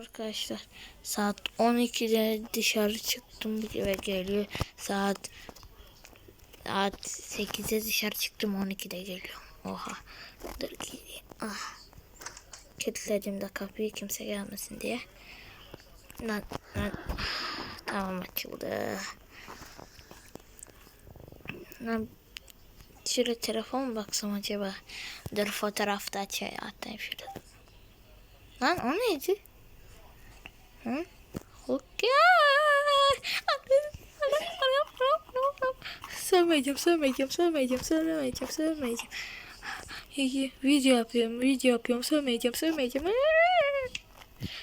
Arkadaşlar saat 12'de dışarı çıktım ve geliyor saat saat 8'de dışarı çıktım 12'de geliyor. Oha. Dur. Ah. Kilitledim de kapıyı kimse gelmesin diye. Lan, lan. Tamam açıldı. Lan şöyle telefon mu baksam acaba? Dur fotoğrafta aç atayım şurada. Lan o neydi? Hı? Okey. Sövmeyeceğim, sövmeyeceğim, sövmeyeceğim, sövmeyeceğim, sövmeyeceğim. Video yapıyorum, video yapıyorum, sövmeyeceğim, sövmeyeceğim.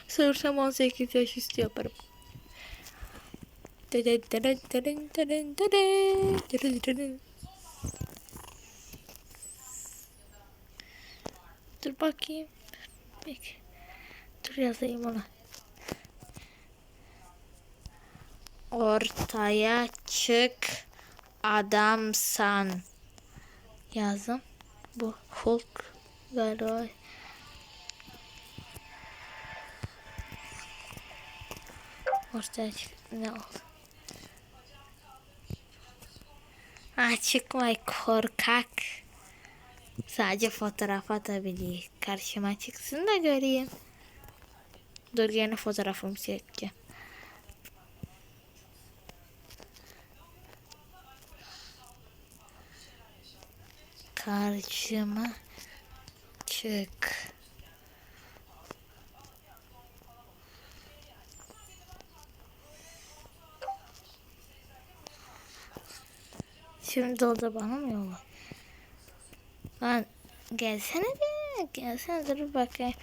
Sövürsem 18 yaş üstü yaparım. Dur bakayım. Peki. Dur yazayım ona. Ortaya çık adamsan. Yazdım. Bu Hulk galiba. Ortaya çık. Ne oldu? Ha çıkmay korkak. Sadece fotoğraf atabilir. Karşıma çıksın da göreyim. Dur yine fotoğrafımı çekeceğim. Karşıma çık. Şimdi o da bana mı yolla? Lan gelsene bir. Gelsene dur bakayım.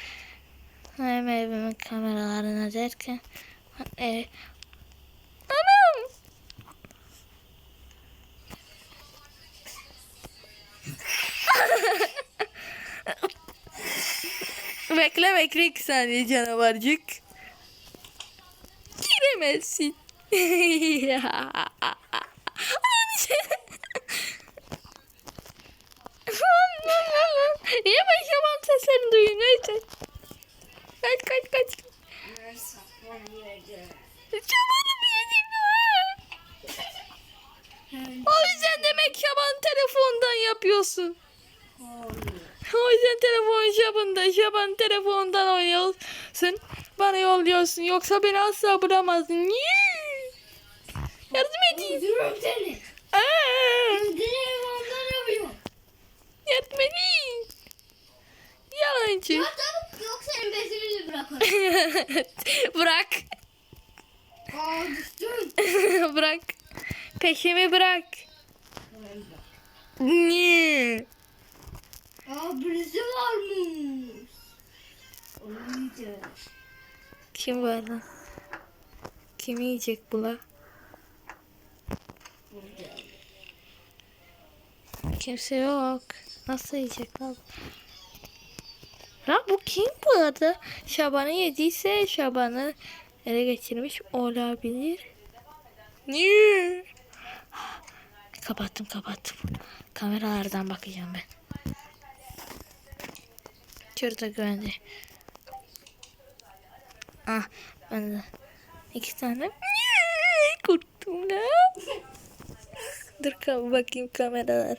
Hem evimin kameralarına derken. E, anam. Bekle iki saniye canavarcık. Giremezsin. Niye ben şaman seslerini duyuyorum? Neyse. Kaç kaç kaç. Şabanı mı yedik? O yüzden demek şaban telefondan yapıyorsun. O yüzden telefon şabında, şaban telefondan oynuyorsun. Bana yolluyorsun. Yoksa beni asla bulamazdın. Niye? Yardım edeyim. Öldürürüm seni. Aa, Öldürürüm ondan yapıyorum. yardım edeyim. Yalancı. Ya tabii yok senin besini bırakırım. bırak. Aa düştün. bırak. Peşimi bırak. Niye? Birisi varmış. Yiyeceğim. Kim var lan? Kim yiyecek bu la? Kimse yok. Nasıl yiyecek lan? Lan bu kim bu arada? Şaban'ı yediyse Şaban'ı ele geçirmiş olabilir. Niye? Kapattım kapattım. Kameralardan bakacağım ben. Şurada güvende. Ah ben de iki tane kurttum la. Dur ka- bakayım kameralar.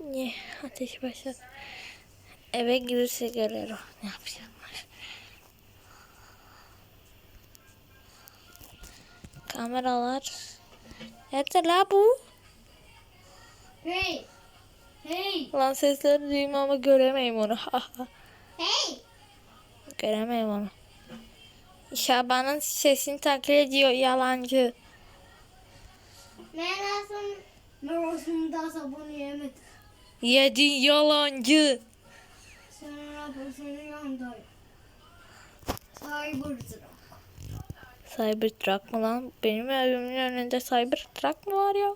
Ne ateş başlat. Eve girerse gelir o. Ne yapacaklar? Kameralar. Nerede la bu? Hey. Hey. Lan sesleri duyuyorum ama göremeyim onu. Hey. göremeyim onu. Şaban'ın sesini taklit ediyor yalancı. Merasım. Merasım daha sabunu yemedim. Yedin yalancı. Senin abla senin yanındayım. Cybertruck. Cybertruck mı lan? Benim evimin önünde Cybertruck mı var ya?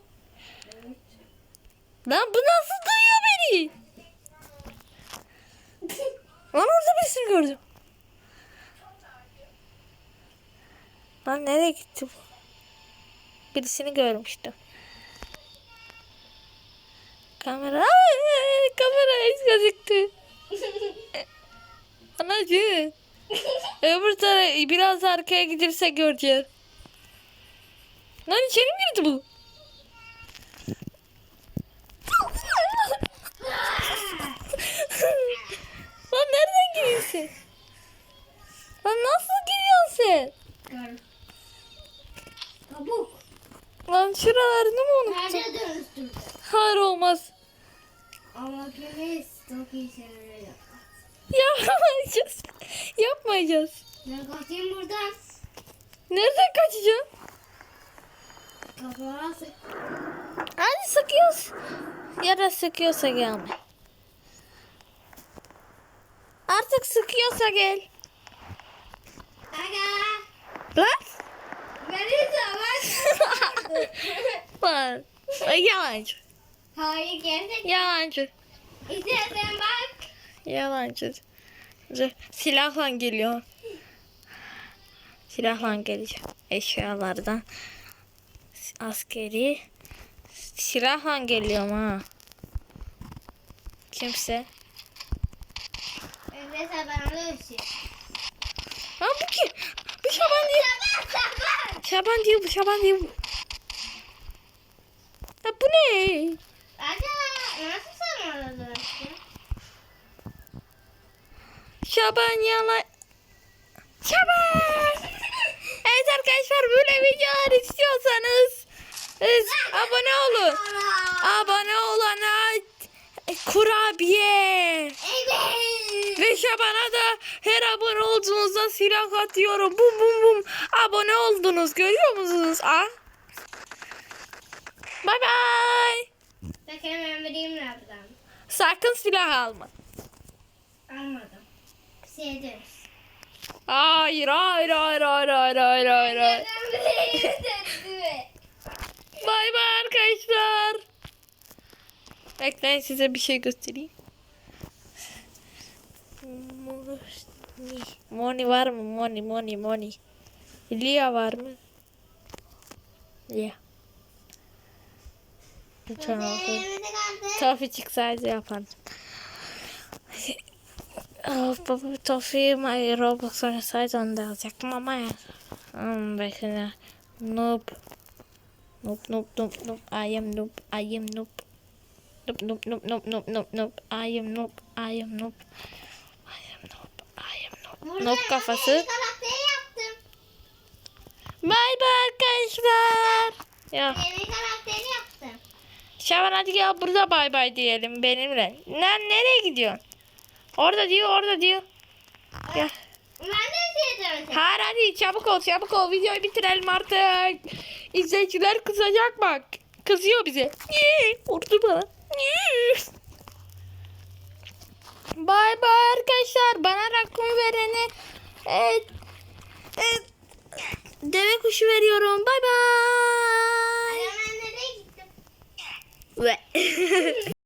Lan bu nasıl beni? Lan orada birisini gördüm. Lan nereye gitti bu? Birisini görmüştüm. Kamera, Ay, kamera iz gözüktü. Anacı. Öbür tarafa biraz arkaya giderse göreceğiz. Lan içeri mi girdi bu? Giriyorsun? Lan nasıl giriyorsun sen? Gör. Kabuk. Lan şuralarını mı unuttun? Nerede dönüştürdü? Hayır olmaz. Ama kimiz çok iyi şeyler yapar. Yapmayacağız. Yapmayacağız. Ben kaçayım buradan. Nereden kaçacağım? Kafama sık. Hadi sıkıyoruz. Ya da sıkıyorsa gelme. Artık sıkıyorsa gel. Aga. Lan. Beni savaş. Ay, Yalancı. Hayır gerçek. Yalancı. İstersen bak. Yalancı. Silahla geliyor. Silahla geleceğim. Eşyalardan. Askeri. Silahla geliyorum ha. Kimse. Da bir şey. Ha bu kim? Bu Şaban değil. Sabah. Şaban değil bu Şaban değil bu. Ha bu ne? Aga nasıl dönüştün? Şaban yala. Şaban. Evet arkadaşlar böyle videolar istiyorsanız siz abone olun. Abone olana kurabiye. Evet. Ve Şaban'a da her abone olduğunuzda silah atıyorum. Bum bum bum. Abone oldunuz görüyor musunuz? Ah. Bye bye. Bak hemen vereyim nereden. Sakın silah alma. Almadım. Sevdim. Hayır hayır hayır hayır hayır hayır hayır. hayır. Bay bay arkadaşlar. Bekleyin size bir şey göstereyim. Moni. Moni var mı? Moni, Moni, Moni. Lia var mı? Lia. Lütfen kaldı. Tofi çıksaydı yapardım. Oh, baba Tofi Roblox oynasaydı onu da alacaktım ama ya. Hmm, bekle. Noob. Noob, noob, noob, noob. I am noob. I am noob. Noob, noob, noob, noob, noob, noob, noob. I am noob. I am noob. I am noob. Ben kafası. Bye bye arkadaşlar. Ya. Şaban hadi gel burada bay bay diyelim benimle. Lan nereye gidiyorsun? Orada diyor orada diyor. Gel. Ben de sevdim. Hayır hadi çabuk ol çabuk ol videoyu bitirelim artık. İzleyiciler kızacak bak. Kızıyor bize. Niye? Vurdu bana. Niye? Bay bay arkadaşlar. Bana rakun verene evet, evet, deve kuşu veriyorum. Bay bay. Ben nereye gittim? Ve-